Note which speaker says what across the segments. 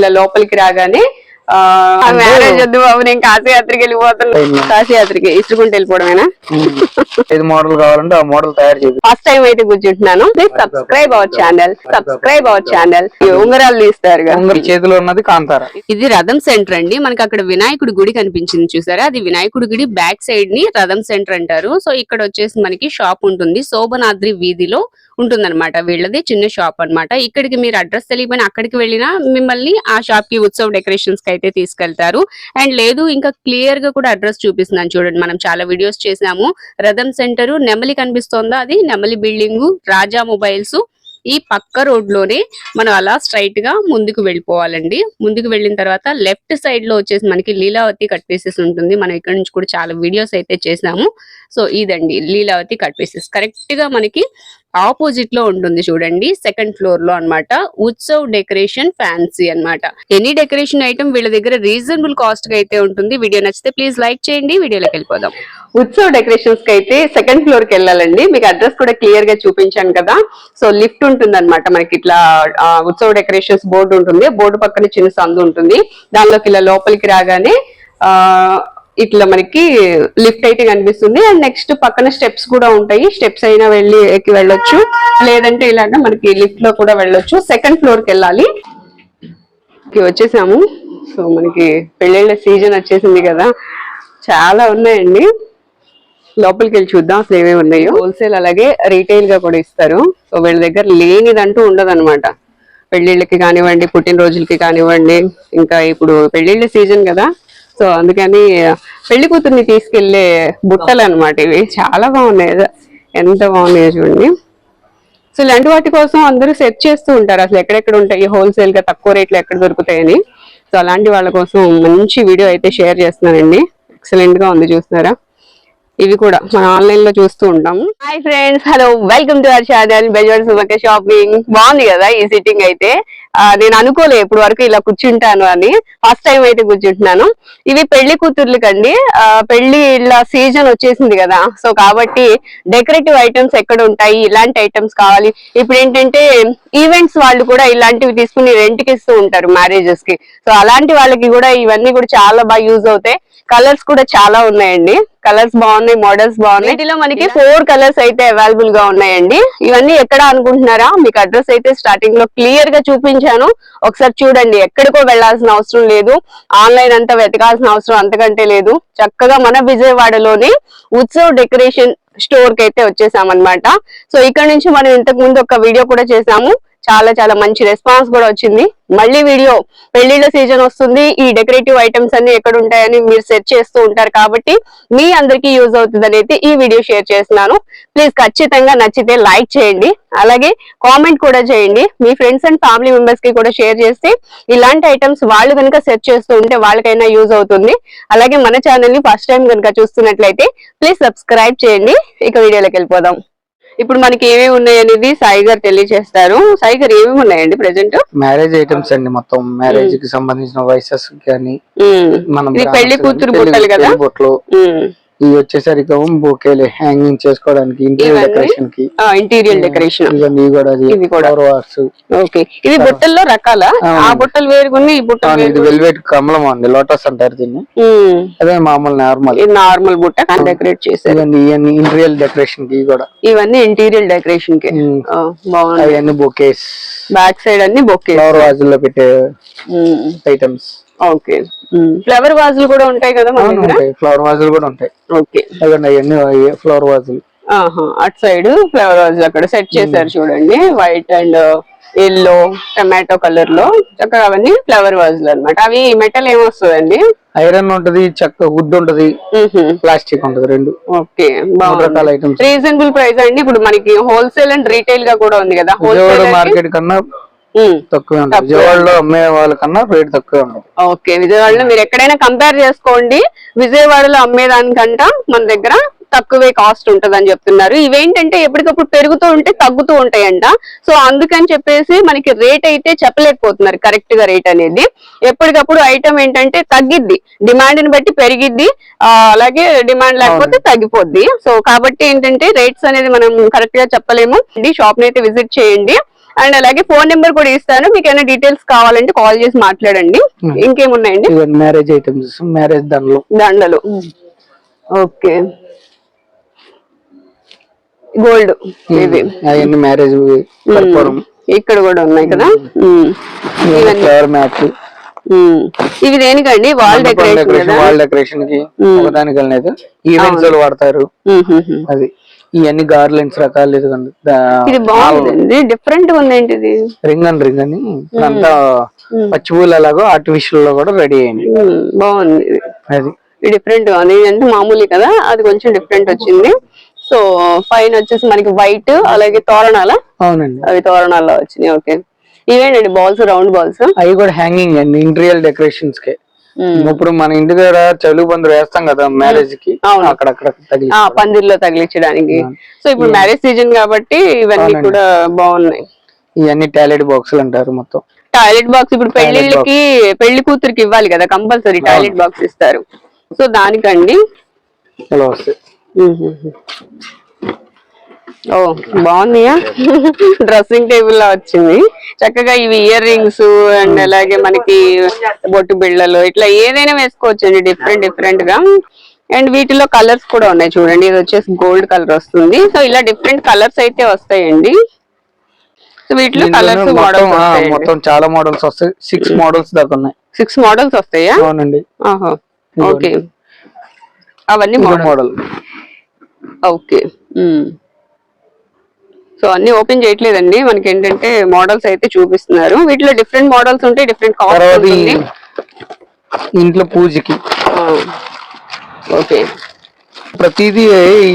Speaker 1: ఇలా లోపలికి రాగానే ఆ మ్యారేజ్ వద్దు బాబు నేను కాశీయాత్రికి వెళ్ళిపోతున్నా కాశీయాత్రికి ఇసుకుంటూ వెళ్ళిపోవడమేనా?
Speaker 2: ఏది మోడల్ కావాలంటే ఆ మోడల్ తయారు చేసి
Speaker 1: ఫస్ట్ టైం అయితే కూర్చుంటున్నాను. Please subscribe our channel subscribe our channel ఉంగరాలు తీస్తారు
Speaker 2: చేతిలో ఉన్నది కాంతార.
Speaker 1: ఇది రథం సెంటర్ అండి. మనకి అక్కడ వినాయకుడి గుడి కనిపించింది చూసారా? అది వినాయకుడి గుడి బ్యాక్ సైడ్ని రథం సెంటర్ అంటారు. సో ఇక్కడ వచ్చేసి మనకి షాప్ ఉంటుంది. శోభనాద్రి వీధిలో ఉంటుందన్నమాట వీళ్ళది చిన్న షాప్ అన్నమాట. ఇక్కడికి మీరు అడ్రస్ తెలియపోయినా అక్కడికి వెళ్ళినా మిమ్మల్ని ఆ షాప్కి ఉత్సవ డెకరేషన్స్కి అయితే తీసుకెళ్తారు. అండ్ లేదు ఇంకా క్లియర్గా కూడా అడ్రస్ చూపిస్తున్నాను చూడండి. మనం చాలా వీడియోస్ చేసాము. రథం సెంటర్ నెమలి కనిపిస్తోందా అది? నెమలి బిల్డింగ్ రాజా మొబైల్స్. ఈ పక్క రోడ్లోనే మనం అలా స్ట్రైట్గా ముందుకు వెళ్ళిపోవాలండి. ముందుకు వెళ్ళిన తర్వాత లెఫ్ట్ సైడ్లో వచ్చేసి మనకి లీలావతి కట్ పీసెస్ ఉంటుంది. మనం ఇక్కడ నుంచి కూడా చాలా వీడియోస్ అయితే చేసాము. సో ఇదండి లీలావతి కట్ పీసెస్ కరెక్ట్గా మనకి ఆపోజిట్లో ఉంటుంది చూడండి సెకండ్ ఫ్లోర్లో అన్నమాట. ఉత్సవ్ డెకరేషన్ ఫ్యాన్సీ అన్నమాట. ఎనీ డెకరేషన్ ఐటమ్ వీళ్ళ దగ్గర రీజనబుల్ కాస్ట్గా అయితే ఉంటుంది. వీడియో నచ్చితే ప్లీజ్ లైక్ చేయండి. వీడియోలోకి వెళ్ళిపోదాం. ఉత్సవ్ డెకరేషన్స్కి అయితే సెకండ్ ఫ్లోర్కి వెళ్ళాలండి. మీకు అడ్రస్ కూడా క్లియర్గా చూపించాను కదా. సో లిఫ్ట్ ఉంటుంది అనమాట మనకి ఇట్లా ఉత్సవ ఉత్సవ్ డెకరేషన్స్ బోర్డు ఉంటుంది. బోర్డు పక్కన చిన్న సందు ఉంటుంది. దానిలోకి ఇలా లోపలికి రాగానే ఆ ఇట్లా మనకి లిఫ్ట్ అయితే కనిపిస్తుంది. అండ్ నెక్స్ట్ పక్కన స్టెప్స్ కూడా ఉంటాయి. స్టెప్స్ అయినా వెళ్ళి ఎక్కి వెళ్ళొచ్చు. లేదంటే ఇలాగా మనకి లిఫ్ట్లో కూడా వెళ్ళొచ్చు. సెకండ్ ఫ్లోర్కి వెళ్ళాలి వచ్చేసాము. సో మనకి పెళ్ళిళ్ళ సీజన్ వచ్చేసింది కదా. చాలా ఉన్నాయండి. లోపలికి వెళ్ళి చూద్దాం అసలు ఏమేమి ఉన్నాయో. హోల్సేల్ అలాగే రీటైల్గా కూడా ఇస్తారు. సో వీళ్ళ దగ్గర లేనిదంటూ ఉండదు అనమాట పెళ్ళిళ్ళకి కానివ్వండి పుట్టినరోజులకి కానివ్వండి. ఇంకా ఇప్పుడు పెళ్ళిళ్ళ సీజన్ కదా. సో అందుకని పెళ్ళి కూతుర్ని తీసుకెళ్ళే బుట్టలు అన్నమాట ఇవి. చాలా బాగున్నాయి. ఎంత బాగున్నాయో చూడండి. సో ఇలాంటి వాటి కోసం అందరూ సెర్చ్ చేస్తూ ఉంటారు. అసలు ఎక్కడెక్కడ ఉంటాయి? హోల్సేల్గా తక్కువ రేట్లు ఎక్కడ దొరుకుతాయని. సో అలాంటి వాళ్ళ కోసం మంచి వీడియో అయితే షేర్ చేస్తున్నానండి. ఎక్సలెంట్గా ఉంది చూస్తున్నారా? ఇవి కూడా మనం ఆన్లైన్లో చూస్తూ ఉంటాము hi friends hello welcome to our channel Bezawada సుమక shopping బాగుంది కదా ఈ సిట్టింగ్ అయితే? నేను అనుకోలే ఇప్పుడు వరకు ఇలా కూర్చుంటాను అని. ఫస్ట్ టైం అయితే కూర్చుంటున్నాను. ఇవి పెళ్ళి కూతుర్లకండి. పెళ్ళి ఇలా సీజన్ వచ్చేసింది కదా. సో కాబట్టి డెకరేటివ్ ఐటమ్స్ ఎక్కడ ఉంటాయి? ఇలాంటి ఐటమ్స్ కావాలి. ఇప్పుడు ఏంటంటే ఈవెంట్స్ వాళ్ళు కూడా ఇలాంటివి తీసుకుని రెంట్కి ఇస్తూ ఉంటారు మ్యారేజెస్కి. సో అలాంటి వాళ్ళకి కూడా ఇవన్నీ కూడా చాలా బాగా యూజ్ అవుతాయి. కలర్స్ కూడా చాలా ఉన్నాయండి. కలర్స్ బాగున్నాయి మోడల్స్ బాగున్నాయి. వీటిలో మనకి ఫోర్ కలర్స్ అయితే అవైలబుల్గా ఉన్నాయండి. ఇవన్నీ ఎక్కడ అనుకుంటున్నారా? మీకు అడ్రస్ అయితే స్టార్టింగ్లో క్లియర్గా చూపించాను. ఒకసారి చూడండి ఎక్కడికో వెళ్ళాల్సిన అవసరం లేదు. ఆన్లైన్ అంతా వెతకాల్సిన అవసరం అంతకంటే లేదు. చక్కగా మన విజయవాడలోని ఉత్సవ్ డెకరేషన్ స్టోర్కి అయితే వచ్చేసామన్నమాట. సో ఇక్కడ నుంచి మనం ఇంతకు ముందు ఒక వీడియో కూడా చేసాము. చాలా చాలా మంచి రెస్పాన్స్ కూడా వచ్చింది. మళ్ళీ వీడియో పెళ్ళిళ్ళ సీజన్ వస్తుంది. ఈ డెకరేటివ్ ఐటమ్స్ అన్ని ఎక్కడ ఉంటాయని మీరు సెర్చ్ చేస్తూ ఉంటారు కాబట్టి మీ అందరికీ యూజ్ అవుతుంది ఈ వీడియో షేర్ చేస్తున్నాను. ప్లీజ్ ఖచ్చితంగా నచ్చితే లైక్ చేయండి. అలాగే కామెంట్ కూడా చేయండి. మీ ఫ్రెండ్స్ అండ్ ఫ్యామిలీ మెంబర్స్కి కూడా షేర్ చేస్తే ఇలాంటి ఐటమ్స్ వాళ్ళు కనుక సెర్చ్ చేస్తూ ఉంటే వాళ్ళకైనా యూజ్ అవుతుంది. అలాగే మన ఛానల్ని ఫస్ట్ టైం కనుక చూస్తున్నట్లయితే ప్లీజ్ సబ్స్క్రైబ్ చేయండి. ఇక వీడియోలోకి వెళ్ళిపోదాం. ఇప్పుడు మనకి ఏమేమి ఉన్నాయి అనేది సాయి గారు తెలియజేస్తారు. సాయి గారు ఏమేమి ఉన్నాయండి ప్రెసెంట్
Speaker 2: మ్యారేజ్ ఐటమ్స్ అండి మొత్తం. మ్యారేజ్కి సంబంధించిన వైసెస్ కానీ మనం
Speaker 1: పెళ్ళి కూతురు బుట్టలు కదా?
Speaker 2: బుట్టలు. ఇవి వచ్చేసరికి బొకేలు హ్యాంగింగ్ చేసుకోవడానికి ఇంటీరియర్?
Speaker 1: డెకరేషన్కి. ఇంటీరియర్ డెకరేషన్
Speaker 2: ఇవన్నీ కూడా
Speaker 1: ఇవి కూడా. ఓకే ఇవి బుట్టల్లో రకాల? ఆ బుట్టలు వేరుగున్నాయి ఈ బుట్టలు
Speaker 2: ఇది వెల్వెట్ కమలం అండి లోటస్ అంటారు దీన్ని. అదే మామూలు నార్మల్
Speaker 1: ఇది నార్మల్ బుట్ట కానీ డెకరేట్ చేశారు.
Speaker 2: ఇవన్నీ ఇవన్నీ ఇంటీరియర్ డెకరేషన్కి కూడా.
Speaker 1: ఇవన్నీ ఇంటీరియర్ డెకరేషన్కి. బాగుంది
Speaker 2: అవన్నీ బొకేస్
Speaker 1: బ్యాక్ సైడ్ అన్ని బొక్కే
Speaker 2: ఫ్లవర్ వాజుల్లో పెట్టే ఐటమ్స్
Speaker 1: ఓకే. ఫ్లవర్ వాజులు కూడా ఉంటాయి కదా మన దగ్గర?
Speaker 2: ఉంటాయి. ఫ్లవర్ వాజులు కూడా ఉంటాయి.
Speaker 1: ఓకే.
Speaker 2: అవన్నీ ఫ్లవర్ వాజులు?
Speaker 1: ఆహా అటు సైడ్ ఫ్లవర్ వాజులు అక్కడ సెట్ చేశారు చూడండి. వైట్ అండ్ ఎల్లో టమాటో కలర్లో. చక్కగా అవన్నీ ఫ్లవర్ వాజులు అన్నమాట. అవి మెటల్ ఏమొస్తుందండి
Speaker 2: ఐరన్ ఉంటది చెక్క వుడ్ ఉంటది ప్లాస్టిక్ ఉంటది రెండు.
Speaker 1: ఓకే
Speaker 2: రకాల ఐటమ్స్
Speaker 1: రీజనబుల్ ప్రైస్ అండి. ఇప్పుడు మనకి హోల్సేల్ అండ్ రీటైల్గా కూడా ఉంది కదా. హోల్సేల్
Speaker 2: మార్కెట్ కన్నా తక్కువే ఉంటుంది. విజయవాడలో అమ్మే వాళ్ళకన్నా రేట్ తక్కువే ఉంటుంది.
Speaker 1: ఓకే విజయవాడలో మీరు ఎక్కడైనా కంపేర్ చేసుకోండి. విజయవాడలో అమ్మేదానికంట మన దగ్గర తక్కువే కాస్ట్ ఉంటది అని చెప్తున్నారు. ఇవేంటంటే ఎప్పటికప్పుడు పెరుగుతూ ఉంటే తగ్గుతూ ఉంటాయంట. సో అందుకని చెప్పేసి మనకి రేట్ అయితే చెప్పలేకపోతున్నారు కరెక్ట్గా రేట్ అనేది. ఎప్పటికప్పుడు ఐటమ్ ఏంటంటే తగ్గిద్ది. డిమాండ్ని బట్టి పెరిగిద్ది. అలాగే డిమాండ్ లేకపోతే తగ్గిపోద్ది. సో కాబట్టి ఏంటంటే రేట్స్ అనేది మనం కరెక్ట్గా చెప్పలేము. షాప్ని అయితే విజిట్ చేయండి. అండ్ అలాగే ఫోన్ నెంబర్ కూడా ఇస్తాను. మీకు ఏమైనా డీటెయిల్స్ కావాలంటే కాల్ చేసి మాట్లాడండి.
Speaker 2: Hmm.
Speaker 1: ఇంకేమున్నాయండి?
Speaker 2: మ్యారేజ్ ఐటమ్స్ మ్యారేజ్ దండలు.
Speaker 1: దండలు. ఓకే. గోల్డ్ ఇవి.
Speaker 2: అవన్నీ మ్యారేజ్
Speaker 1: ఇక్కడ కూడా ఉన్నాయి కదా?
Speaker 2: Flower mat.
Speaker 1: ఇవి దేనికండి? వాల్ డెకరేషన్
Speaker 2: వాల్ డెకరేషన్కి ఈవెంట్స్ వాడతారు. అది. ఇవన్నీ గార్లెన్స్ రకాలు ఇదిగోండి
Speaker 1: ఇది బాగుందండి డిఫరెంట్ ఉంది
Speaker 2: రింగ్ అండ్ రింగ్ అని. అంతా పచ్చి పూలు ఎలాగో ఆర్టిఫిషియల్లో కూడా రెడీ అయింది.
Speaker 1: బాగుంది. ఇది
Speaker 2: అది
Speaker 1: డిఫరెంట్ ఉంది. అంటే మామూలు కదా. అది కొంచెం డిఫరెంట్ వచ్చింది. సో పైన వచ్చేసి మనకి వైట్ అలాగే తోరణాల?
Speaker 2: అవునండి.
Speaker 1: అవి తోరణాల్లో వచ్చినాయి. ఓకే. ఇవేంటండి? బాల్స్ రౌండ్ బాల్స్
Speaker 2: అవి కూడా హ్యాంగింగ్ అండి. ఇంటీరియల్ డెకరేషన్స్కి. ఇప్పుడు మన ఇంటి దగ్గర చలుగు బందరు వేస్తాం కదా
Speaker 1: మ్యారేజ్కి.
Speaker 2: అక్కడక్కడ
Speaker 1: పందిర్లో తగిలించడానికి. సో ఇప్పుడు మ్యారేజ్ సీజన్ కాబట్టి ఇవన్నీ కూడా బాగున్నాయి.
Speaker 2: ఇవన్నీ టాయిలెట్ బాక్సులు అంటారు మొత్తం.
Speaker 1: టాయిలెట్ బాక్స్ ఇప్పుడు పెళ్ళిళ్ళకి పెళ్ళి కూతురికి ఇవ్వాలి కదా కంపల్సరీ టాయిలెట్ బాక్స్ ఇస్తారు. సో దానికండి. ఓ బాగున్నాయా? డ్రెస్సింగ్ టేబుల్ లా వచ్చింది. చక్కగా ఇవి ఇయర్ రింగ్స్ అండ్ అలాగే మనకి బొట్టు బిళ్ళలు ఇట్లా ఏదైనా వేసుకోవచ్చు అండి డిఫరెంట్ డిఫరెంట్గా అండ్ వీటిలో కలర్స్ కూడా ఉన్నాయి చూడండి ఇది వచ్చేసి గోల్డ్ కలర్ వస్తుంది. సో ఇలా డిఫరెంట్ కలర్స్ అయితే వస్తాయండి. సో వీటిలో కలర్స్
Speaker 2: మొత్తం
Speaker 1: మోడల్స్
Speaker 2: మొత్తం చాలా మోడల్స్ వస్తాయి. సిక్స్ మోడల్స్ దాకా ఉన్నాయి.
Speaker 1: సిక్స్ మోడల్స్ వస్తాయా?
Speaker 2: అవునండి.
Speaker 1: ఓకే. అవన్నీ మోడల్
Speaker 2: మోడల్
Speaker 1: ఓకే. సో అన్ని ఓపెన్ చేయట్లేదండి. మనకి ఏంటంటే మోడల్స్ అయితే చూపిస్తున్నారు. వీటిలో డిఫరెంట్ మోడల్స్ ఉంటాయి డిఫరెంట్ కాస్ట్
Speaker 2: ఇంట్లో పూజకి.
Speaker 1: ఓకే.
Speaker 2: ప్రతిదీ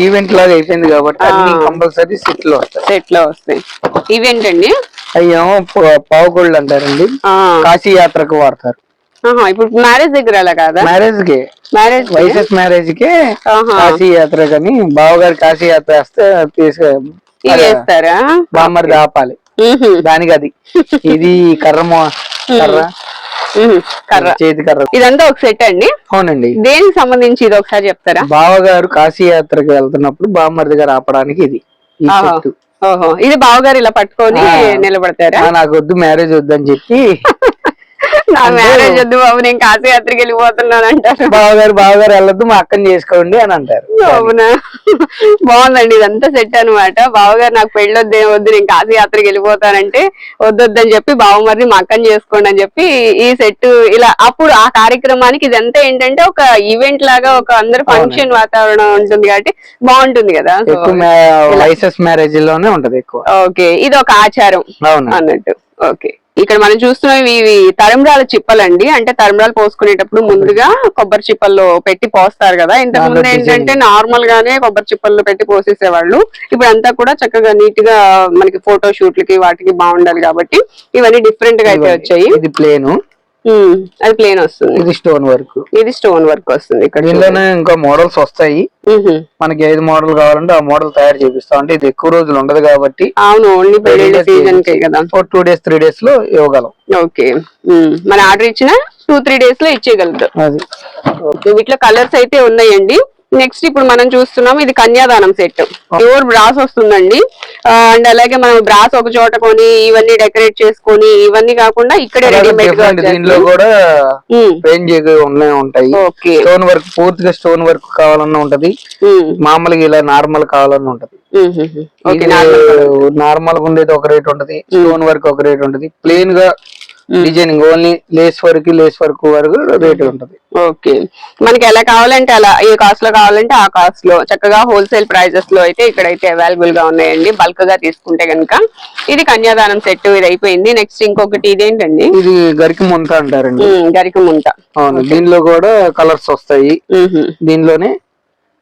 Speaker 2: ఈవెంట్ లాగా అయిపోయింది కాబట్టి అన్ని కంపల్సరీ సెట్లో వస్తాయి.
Speaker 1: సెట్లో వస్తాయి. ఇవేంటండి?
Speaker 2: అయ్యేమో పావుగోళ్ళు అంటారండి. కాశీ యాత్రకు వాడతారు.
Speaker 1: ఆహా, ఇప్పుడు మ్యారేజ్ దగ్గర అలా కాదా?
Speaker 2: మ్యారేజ్కి
Speaker 1: మ్యారేజ్
Speaker 2: వైసెస్
Speaker 1: మ్యారేజ్కి.
Speaker 2: కాశీ యాత్ర కానీ బావగారు కాశీ యాత్ర వేస్తే తీసుకు
Speaker 1: వేస్తారా
Speaker 2: ఆపాలి.
Speaker 1: మ్హూ,
Speaker 2: దానికి అది. ఇది కర్ర కర్ర.
Speaker 1: కర్ర.
Speaker 2: చేతి కర్ర.
Speaker 1: ఇదంతా ఒక సెట్ అండి?
Speaker 2: అవునండి.
Speaker 1: దేనికి సంబంధించి ఇది ఒకసారి చెప్తారా?
Speaker 2: బావగారు కాశీ యాత్రకు వెళ్తున్నప్పుడు బామ్మరిది గారు ఆపడానికి ఇది
Speaker 1: ఓహో. ఇది బావగారు ఇలా పట్టుకొని. నిలబడతారా?
Speaker 2: నాకు వద్దు మ్యారేజ్ వద్దని చెప్పి
Speaker 1: నా మ్యారేజ్ వద్దు బాబు నేను కాశీ యాత్రకి వెళ్ళిపోతున్నాను అంటారు.
Speaker 2: బావగారు బావగారు వెళ్ళొద్దు మా అక్కని చేసుకోండి అని అంటారు.
Speaker 1: అవునా? బాగుందండి ఇదంతా సెట్ అన్నమాట. బావగారు నాకు పెళ్ళి వద్దు నేను కాశీ యాత్రకి వెళ్ళిపోతానంటే వద్దొద్దని చెప్పి బావమరిది మా అక్కని చేసుకోండి అని చెప్పి ఈ సెట్ ఇలా అప్పుడు ఆ కార్యక్రమానికి ఇదంతా ఏంటంటే ఒక ఈవెంట్ లాగా ఒక అందరు ఫంక్షన్ వాతావరణం ఉంటుంది కాబట్టి బాగుంటుంది కదా?
Speaker 2: మ్యారేజ్లోనే ఉంటది ఎక్కువ.
Speaker 1: ఓకే ఇది ఒక ఆచారం అన్నట్టు. ఓకే. ఇక్కడ మనం చూస్తున్నవి ఇవి తరంబ్రాల చిప్పలండి. అంటే తరంబ్రాలు పోసుకునేటప్పుడు ముందుగా కొబ్బరి చిప్పల్లో పెట్టి పోస్తారు కదా. ఇంతకు ముందు ఏంటంటే నార్మల్ గానే కొబ్బరి చిప్పల్లో పెట్టి పోసేసేవాళ్ళు. ఇప్పుడు అంతా కూడా చక్కగా నీట్గా మనకి ఫోటో షూట్లకి వాటికి బాగుండాలి కాబట్టి ఇవన్నీ డిఫరెంట్గా అయితే వచ్చాయి.
Speaker 2: ఇది ప్లేన్
Speaker 1: అది ప్లేన్ వస్తుంది.
Speaker 2: ఇది స్టోన్ వర్క్
Speaker 1: ఇది స్టోన్ వర్క్ వస్తుంది ఇక్కడ
Speaker 2: దీనిలోనే ఇంకా మోడల్స్ వస్తాయి. మనకి ఏది మోడల్ కావాలంటే ఆ మోడల్ తయారు చేపిస్తాం. అంటే ఇది ఎక్కువ రోజులు ఉండదు కాబట్టి
Speaker 1: అవును ఓన్లీ సీజన్ కే కదా.
Speaker 2: టూ డేస్ త్రీ డేస్లో ఇవ్వగలం.
Speaker 1: ఓకే. మన ఆర్డర్ ఇచ్చిన టూ త్రీ డేస్లో ఇచ్చేయగలుగుతాం.
Speaker 2: అది.
Speaker 1: ఓకే వీటిలో కలర్స్ అయితే ఉన్నాయండి. నెక్స్ట్ ఇప్పుడు మనం చూస్తున్నాం ఇది కన్యాదానం సెట్. ప్యూర్ బ్రాస్ వస్తుందండి. అండ్ అలాగే మనం బ్రాస్ ఒక చోట కొని ఇవన్నీ డెకరేట్ చేసుకొని ఇవన్నీ కాకుండా ఇక్కడే రెడీమేడ్
Speaker 2: దీనిలో కూడా ఉన్నాయి ఉంటాయి.
Speaker 1: ఓకే
Speaker 2: స్టోన్ వర్క్ పూర్తిగా స్టోన్ వర్క్ కావాలన్నా ఉంటది. మామూలుగా ఇలా నార్మల్ కావాలన్నా ఉంటది. నార్మల్గా ఉండేది ఒక రేట్ ఉంటది స్టోన్ వర్క్ ఒక రేట్ ఉంటది. ప్లేన్గా designing only lace work lace work వరకు రేట్ ఉంటది.
Speaker 1: ఓకే మనకి ఎలా కావాలంటే అలా ఏ కాస్ట్లో కావాలంటే ఆ కాస్ట్లో. చక్కగా హోల్సేల్ ప్రైజెస్లో అయితే ఇక్కడైతే అవైలబుల్గా ఉన్నాయండి. బల్క్గా తీసుకుంటే గనుక. ఇది కన్యాదానం సెట్ ఇది అయిపోయింది. నెక్స్ట్ ఇంకొకటి ఇదేంటండి?
Speaker 2: ఇది గరికి ముంత అంటారండి.
Speaker 1: ఉమ్, గరిక ముంత.
Speaker 2: అవును దీనిలో కూడా కలర్స్ వస్తాయి.
Speaker 1: మ్మ్.
Speaker 2: దీనిలోనే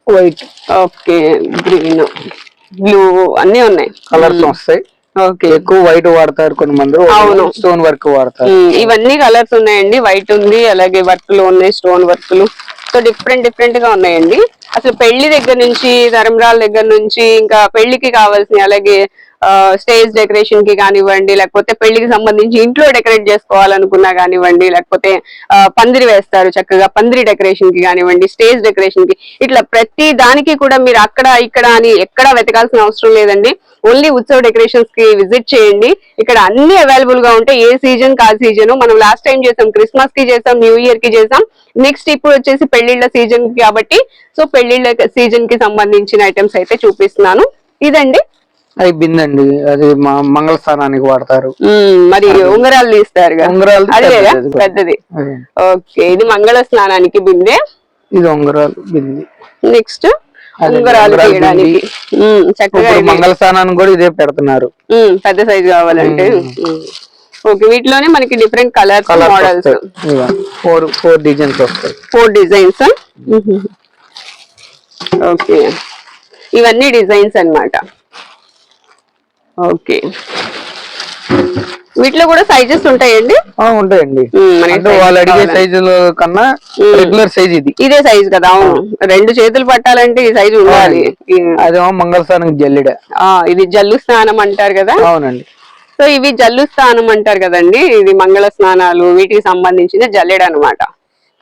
Speaker 2: వైట్
Speaker 1: ఓకే గ్రీన్ బ్లూ అన్ని ఉన్నాయి.
Speaker 2: కలర్స్ వస్తాయి.
Speaker 1: ఓకే
Speaker 2: ఎక్కువ వైట్ వాడతారు కొన్ని మంది
Speaker 1: అవును.
Speaker 2: స్టోన్ వర్క్ వాడతారు.
Speaker 1: ఇవన్నీ కలర్స్ ఉన్నాయండి. వైట్ ఉంది అలాగే వర్క్లు ఉన్నాయి స్టోన్ వర్క్లు. సో డిఫరెంట్ డిఫరెంట్గా ఉన్నాయండి. అసలు పెళ్ళి దగ్గర నుంచి తరంరాల దగ్గర నుంచి ఇంకా పెళ్ళికి కావాల్సిన అలాగే స్టేజ్ డెకరేషన్కి కానివ్వండి లేకపోతే పెళ్ళికి సంబంధించి ఇంట్లో డెకరేట్ చేసుకోవాలనుకున్నా కానివ్వండి లేకపోతే పందిరి వేస్తారు చక్కగా పందిరి డెకరేషన్కి కానివ్వండి స్టేజ్ డెకరేషన్కి. ఇట్లా ప్రతి దానికి కూడా మీరు అక్కడ ఇక్కడ అని ఎక్కడా వెతకాల్సిన అవసరం లేదండి. ఓన్లీ ఉత్సవ డెకరేషన్స్కి విజిట్ చేయండి. ఇక్కడ అన్ని అవైలబుల్గా ఉంటాయి ఏ సీజన్ కా సీజన్ మనం లాస్ట్ టైం చేసాం క్రిస్మస్కి చేసాం న్యూ ఇయర్కి చేసాం నెక్స్ట్ ఇప్పుడు వచ్చేసి పెళ్ళిళ్ళ సీజన్ కాబట్టి సో పెళ్ళిళ్ళ సీజన్కి సంబంధించిన ఐటమ్స్ అయితే చూపిస్తున్నాను. ఇదండి.
Speaker 2: అది బిందండి. అది మంగళ స్థానానికి వాడతారు.
Speaker 1: మరి ఉంగరాలు తీస్తారు
Speaker 2: ఉంగరాలు పెద్దది.
Speaker 1: ఓకే. ఇది మంగళ స్నానానికి బిందె?
Speaker 2: ఇది ఉంగరాలు బింది.
Speaker 1: నెక్స్ట్ ఉంగరాలు తీయడానికి. చక్కగా.
Speaker 2: మంగళ స్థానానికి కూడా ఇదే పెడుతున్నారు.
Speaker 1: పెద్ద సైజ్ కావాలంటే. ఓకే. వీటిలోనే మనకి different colours
Speaker 2: colour
Speaker 1: models.
Speaker 2: Four four designs వస్తాయి.
Speaker 1: Four designs? ఓకే. ఇవన్నీ డిజైన్స్ అన్నమాట. ఓకే. వీటిలో కూడా సైజెస్ ఉంటాయండి?
Speaker 2: ఉంటాయండి. అంటే వాళ్ళు అడిగే. సైజుల కన్నా రెగ్యులర్ సైజ్ ఇది.
Speaker 1: ఇదే సైజ్ కదా అవును. రెండు చేతులు పట్టాలంటే ఈ సైజు ఉండాలి.
Speaker 2: అదేమో మంగళ స్థానానికి జల్లిడ.
Speaker 1: ఆ, ఇది జల్లు స్నానం అంటారు కదా?
Speaker 2: అవునండి.
Speaker 1: సో ఇవి జల్లు స్నానం అంటారు కదండి. ఇది మంగళ స్నానాలు వీటికి సంబంధించిన జల్లెడ అన్నమాట.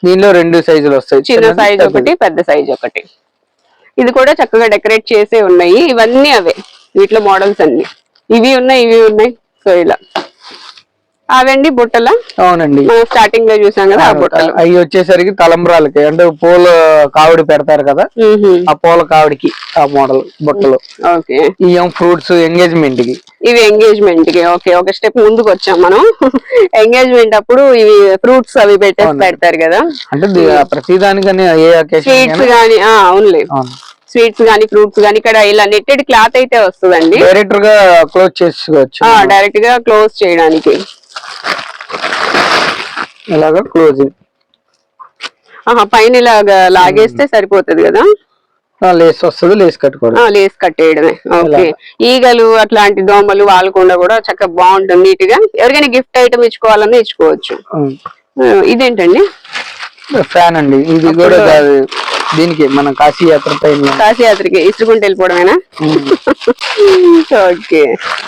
Speaker 2: దీనిలో రెండు సైజులు వస్తాయి.
Speaker 1: చిన్న సైజ్. ఒకటి పెద్ద సైజ్ ఒకటి. ఇది కూడా చక్కగా డెకరేట్ చేసే ఉన్నాయి. ఇవన్నీ అవే. వీటిలో మోడల్స్ అన్ని. ఇవి ఉన్నాయి ఇవి ఉన్నాయి. సో ఇలా. అవండి బుట్టల?
Speaker 2: అవునండి.
Speaker 1: స్టార్టింగ్లో చూసాం కదా ఆ బుట్టలు.
Speaker 2: అవి వచ్చేసరికి తలంబ్రాలకి అంటే పూల కావిడి పెడతారు కదా? ఆ పూల కావిడికి ఆ మోడల్ బుట్టలు.
Speaker 1: ఓకే.
Speaker 2: ఈ ఫ్రూట్స్ ఎంగేజ్మెంట్కి?
Speaker 1: ఇవి ఎంగేజ్మెంట్కి ఓకే. ఒక స్టెప్ ముందుకు వచ్చాం మనం. ఎంగేజ్మెంట్ అప్పుడు ఇవి ఫ్రూట్స్ అవి పెట్టేసి పెడతారు కదా.
Speaker 2: అంటే ది- ప్రతి దానికని ఏ
Speaker 1: స్వీట్స్ గానీ ఆ అవునులే. స్వీట్స్ గానీ ఫ్రూట్స్ గానీ ఇక్కడ ఇలా నెట్టెడ్ క్లాత్ అయితే వస్తుందండి.
Speaker 2: డైరెక్టర్గా క్లోజ్ చేసుకోవచ్చు.
Speaker 1: డైరెక్ట్గా క్లోజ్ చేయడానికి.
Speaker 2: ఇలాగా
Speaker 1: ఆహా పైన ఇలాగా లాగేస్తే సరిపోతుంది కదా?
Speaker 2: లేస్ వస్తుంది లేస్ కట్టుకోవడం
Speaker 1: లేస్ కట్టేయడమే. ఓకే. ఈగలు అట్లాంటి దోమలు వాళ్ళకుండా కూడా చక్కగా బాగుంటుంది నీట్గా ఎవరికైనా గిఫ్ట్ ఐటమ్ ఇచ్చుకోవాలన్నా ఇచ్చుకోవచ్చు. ఇదేంటండి?
Speaker 2: ఫ్యాన్ అండి. ఇది కూడా. దీనికి మన కాశీ యాత్ర పైన
Speaker 1: కాశీయాత్రకి ఇసుకుంటూ వెళ్ళిపోవడమేనా? ఓకే.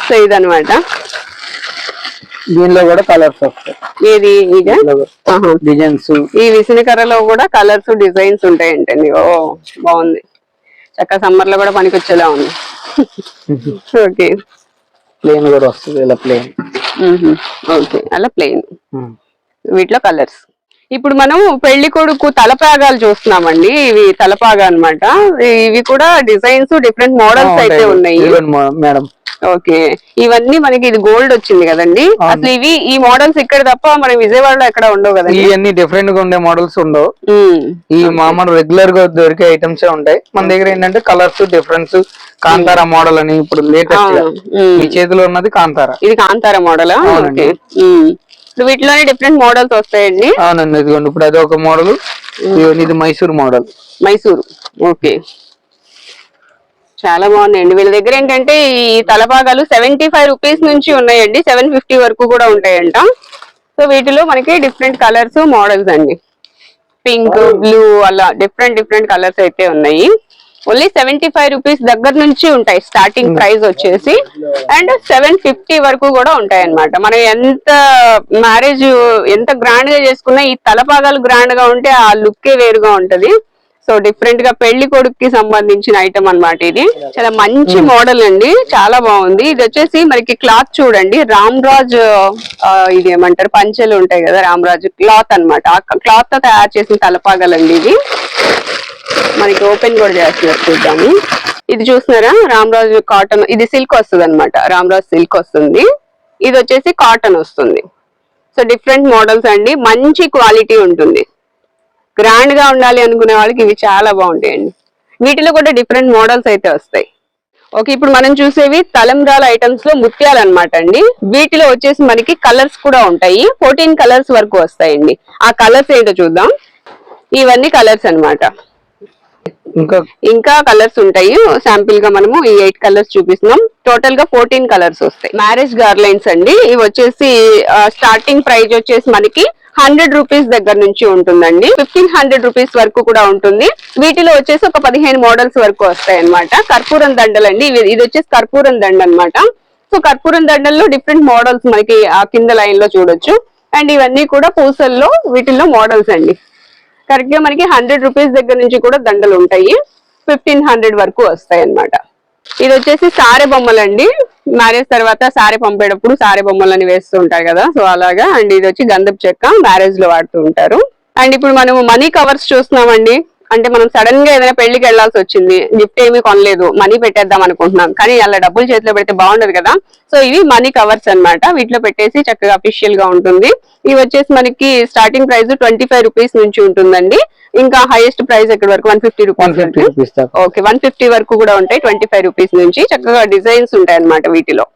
Speaker 1: సో ఇదనమాట
Speaker 2: దీనిలో కూడా కలర్స్ వస్తాయి.
Speaker 1: ఏది.
Speaker 2: డిజైన్స్.
Speaker 1: ఈ విసనకర్రలో కూడా కలర్స్ డిజైన్స్ ఉంటాయంటండి. ఓ బాగుంది. చక్క సమ్మర్లో కూడా పనికొచ్చేలా ఉంది. ఓకే.
Speaker 2: ప్లేన్ కూడా వస్తుంది. ఇలా ప్లేన్.
Speaker 1: ఓకే. అలా ప్లెయిన్ వీటిలో కలర్స్. ఇప్పుడు మనం పెళ్ళి కొడుకు తలపాగాలు చూస్తున్నామండి. ఇవి తలపాగా అన్నమాట. ఇవి కూడా డిజైన్స్ డిఫరెంట్ మోడల్స్ అయితే ఉన్నాయి.
Speaker 2: మేడం.
Speaker 1: ఓకే. ఇవన్నీ మనకి ఇది గోల్డ్ వచ్చింది కదండి. అసలు ఇవి ఈ మోడల్స్ ఇక్కడ తప్ప మన విజయవాడలో ఎక్కడ ఉండవు కదండి.
Speaker 2: ఇవన్నీ డిఫరెంట్గా ఉండే మోడల్స్ ఉండవు. ఈ మామూలు రెగ్యులర్గా దొరికే ఐటమ్స్ ఉంటాయి. మన దగ్గర ఏంటంటే కలర్స్ డిఫరెన్స్ కాంతారా మోడల్ అని ఇప్పుడు లేటెస్ట్. మీ చేతిలో ఉన్నది కాంతారా.
Speaker 1: ఇది కాంతార మోడల్. ఓకే. వీటిలోనే డిఫరెంట్ మోడల్స్ వస్తాయండి.
Speaker 2: అవునండి ఇదిగోండి ఇప్పుడు అది ఒక మోడల్ ఇది మైసూర్ మోడల్
Speaker 1: మైసూరు ఓకే. చాలా బాగున్నాయండి. వీళ్ళ దగ్గర ఏంటంటే ఈ తలపాగాలు సెవెంటీ ఫైవ్ రూపీస్ నుంచి ఉన్నాయండి. సెవెన్ ఫిఫ్టీ వరకు కూడా ఉంటాయంట. సో వీటిలో మనకి డిఫరెంట్ కలర్స్ మోడల్స్ అండి. పింక్ బ్లూ అలా డిఫరెంట్ డిఫరెంట్ కలర్స్ అయితే ఉన్నాయి. ఓన్లీ సెవెంటీ ఫైవ్ రూపీస్ దగ్గర నుంచి ఉంటాయి. స్టార్టింగ్ ప్రైస్ వచ్చేసి. అండ్ సెవెన్ ఫిఫ్టీ వరకు కూడా ఉంటాయి అన్నమాట మనం ఎంత మ్యారేజ్ ఎంత గ్రాండ్గా చేసుకున్నా ఈ తలపాగాలు గ్రాండ్గా ఉంటే ఆ లుక్కే వేరుగా ఉంటది. సో డిఫరెంట్గా పెళ్ళి కొడుకుకి సంబంధించిన ఐటమ్ అన్నమాట ఇది. చాలా మంచి మోడల్ అండి. చాలా బాగుంది. ఇది వచ్చేసి మనకి క్లాత్ చూడండి. రామ్ రాజ్ ఇది ఏమంటారు? పంచెలు ఉంటాయి కదా రామ్ రాజ్ క్లాత్ అన్నమాట. ఆ క్లాత్తో తయారు చేసిన తలపాగాలండి ఇది మనకి ఓపెన్ కూడా చేస్తున్నారు చూద్దాము. ఇది చూసినారా రామరాజు కాటన్ ఇది సిల్క్ వస్తుంది అనమాట రామరాజు సిల్క్ వస్తుంది. ఇది వచ్చేసి కాటన్ వస్తుంది. సో డిఫరెంట్ మోడల్స్ అండి. మంచి క్వాలిటీ ఉంటుంది. గ్రాండ్గా ఉండాలి అనుకునే వాళ్ళకి ఇవి చాలా బాగుంటాయండి. వీటిలో కూడా డిఫరెంట్ మోడల్స్ అయితే వస్తాయి. ఓకే ఇప్పుడు మనం చూసేవి తలంబ్రాల ఐటమ్స్లో ముత్యాలు అనమాట అండి. వీటిలో వచ్చేసి మనకి కలర్స్ కూడా ఉంటాయి. ఫోర్టీన్ కలర్స్ వరకు వస్తాయండి. ఆ కలర్స్ ఏంటో చూద్దాం. ఇవన్నీ కలర్స్ అన్నమాట.
Speaker 2: ఇంకా
Speaker 1: ఇంకా కలర్స్ ఉంటాయి. శాంపిల్గా మనము ఈ ఎయిట్ కలర్స్ చూపిస్తున్నాం. టోటల్గా ఫోర్టీన్ కలర్స్ వస్తాయి. మ్యారేజ్ గార్లైన్స్ అండి. ఇవి వచ్చేసి స్టార్టింగ్ ప్రైస్ వచ్చేసి మనకి హండ్రెడ్ రూపీస్ దగ్గర నుంచి ఉంటుందండి. ఫిఫ్టీన్ హండ్రెడ్ రూపీస్ వరకు కూడా ఉంటుంది. వీటిలో వచ్చేసి ఒక పదిహేను మోడల్స్ వరకు వస్తాయి అనమాట కర్పూరం దండలు అండి. ఇది వచ్చేసి కర్పూరం దండ అన్నమాట. సో కర్పూరం దండల్లో డిఫరెంట్ మోడల్స్ మనకి ఆ కింద లైన్లో చూడొచ్చు. అండ్ ఇవన్నీ కూడా పూసల్లో వీటిల్లో మోడల్స్ అండి. కరెక్ట్గా మనకి హండ్రెడ్ రూపీస్ దగ్గర నుంచి కూడా దండలు ఉంటాయి. ఫిఫ్టీన్ హండ్రెడ్ వరకు వస్తాయి అనమాట ఇది వచ్చేసి సారె బొమ్మలండి. మ్యారేజ్ తర్వాత సారె పంపేటప్పుడు సారె బొమ్మలని వేస్తూ ఉంటారు కదా. సో అలాగా. అండ్ ఇది వచ్చి గంధపు చెక్క మ్యారేజ్లో వాడుతూ ఉంటారు. అండ్ ఇప్పుడు మనం మనీ కవర్స్ చూస్తున్నామండి. అంటే మనం సడన్గా ఏదైనా పెళ్ళికి వెళ్ళాల్సి వచ్చింది గిఫ్ట్ ఏమీ కొనలేదు మనీ పెట్టేద్దాం అనుకుంటున్నాం కానీ అలా డబ్బులు చేతిలో పెడితే బాగుండదు కదా. సో ఇవి మనీ కవర్స్ అన్నమాట. వీటిలో పెట్టేసి చక్కగా అఫీషియల్గా ఉంటుంది. ఇవి వచ్చేసి మనకి starting price twenty five rupees నుంచి ఉంటుందండి. ఇంకా హైయెస్ట్ ప్రైస్ ఎక్కడి వరకు? One fifty rupees okay one fifty వరకు కూడా ఉంటాయి ట్వంటీ ఫైవ్ రూపీస్ నుంచి. చక్కగా డిజైన్స్ ఉంటాయి అన్నమాట వీటిలో.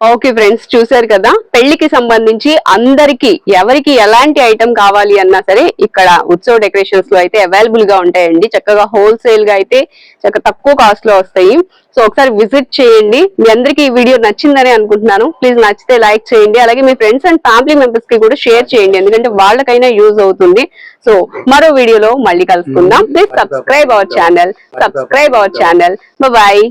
Speaker 1: ఓకే ఫ్రెండ్స్ చూసారు కదా? పెళ్ళికి సంబంధించి అందరికి ఎవరికి ఎలాంటి ఐటమ్ కావాలి అన్నా సరే ఇక్కడ ఉత్సవ డెకరేషన్స్లో అయితే అవైలబుల్గా ఉంటాయండి. చక్కగా హోల్సేల్గా అయితే చక్కగా తక్కువ కాస్ట్లో వస్తాయి. సో ఒకసారి విజిట్ చేయండి. మీ అందరికి ఈ వీడియో నచ్చిందని అనుకుంటున్నాను. ప్లీజ్ నచ్చితే లైక్ చేయండి. అలాగే మీ ఫ్రెండ్స్ అండ్ ఫ్యామిలీ మెంబర్స్కి కూడా షేర్ చేయండి. ఎందుకంటే వాళ్ళకైనా యూజ్ అవుతుంది. సో మరో వీడియోలో మళ్ళీ కలుసుకుందాం. Please subscribe our channel subscribe our channel bye